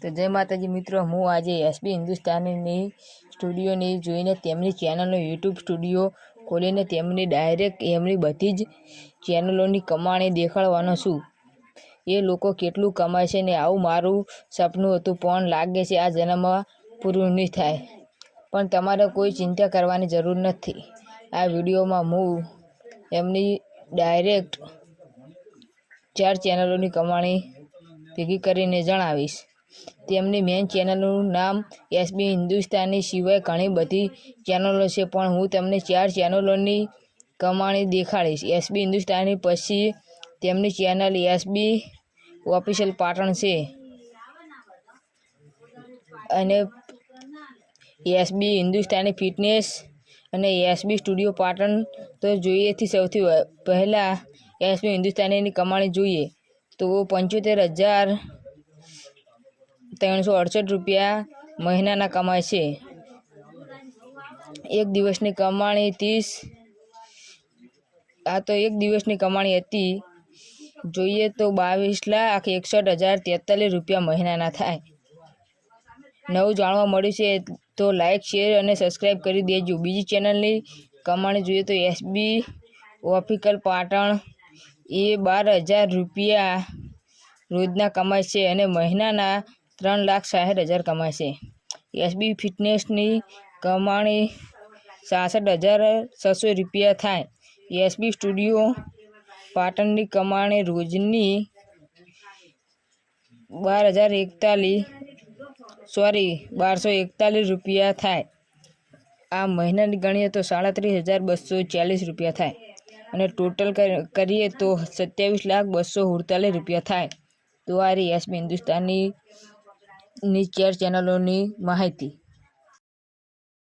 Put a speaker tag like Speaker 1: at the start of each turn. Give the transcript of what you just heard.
Speaker 1: તો જય માતાજી મિત્રો, હું આજે એસબી હિન્દુસ્તાનીની સ્ટુડિયોની જોઈને તેમની ચેનલનો યુટ્યુબ સ્ટુડિયો ખોલીને તેમની ડાયરેક્ટ એમની બધી જ ચેનલોની કમાણી દેખાડવાનો છું. એ લોકો કેટલું કમાય છે ને આવું મારું સપનું હતું, પણ લાગે છે આ જન્મમાં પૂરું નહીં થાય. પણ તમારે કોઈ ચિંતા કરવાની જરૂર નથી. આ વિડીયોમાં હું એમની ડાયરેક્ટ ચાર ચેનલોની કમાણી ભેગી કરીને જણાવીશ. તેમની મેઇન ચેનલનું નામ એસબી હિન્દુસ્તાની સિવાય ઘણી બધી ચેનલો છે, પણ હું તમને ચાર ચેનલોની કમાણી દેખાડીશ. એસબી હિન્દુસ્તાની પછી તેમની ચેનલ એસબી ઓફિશિયલ પાટણ છે. અને એસબી હિન્દુસ્તાની ફિટનેસ અને એસબી સ્ટુડિયો પાટણ તો જોઈએથી સૌથી પહેલાં એસબી હિન્દુસ્તાનીની કમાણી જોઈએ. તો પંચોતેર હજાર ત્રણસો અડસઠ રૂપિયા મહિનાના કમાય છે. એક દિવસની કમાણી ત્રીસ, આ તો એક દિવસની કમાણી હતી. જોઈએ તો બાવીસ લાખ એકસઠ હજાર તેતાલીસ રૂપિયા મહિનાના થાય. નવું જાણવા મળ્યું છે તો લાઇક શેર અને સબસ્ક્રાઈબ કરી દેજો. બીજી ચેનલની કમાણી જોઈએ તો એસબી ઓફિકલ પાટણ. એ બાર હજાર રૂપિયા રોજના કમાય છે અને મહિનાના ત્રણ લાખ સાઠ હજાર કમાય છે એસબી ફિટનેસની કમાણી સાસઠ હજાર છસો રૂપિયા થાય. એસબી સ્ટુડિયો પાટણની કમાણી રોજની બાર હજાર એકતાલીસ, સોરી, બારસો એકતાલીસ રૂપિયા થાય. આ મહિનાની ગણીએ તો સાડત્રીસ હજાર બસો ચાલીસ રૂપિયા થાય. અને ટોટલ કરીએ તો સત્યાવીસ લાખ બસો સુડતાલીસ રૂપિયા થાય. તો આ રહી એસબી હિન્દુસ્તાની ની ચેર ચેનલોની માહિતી.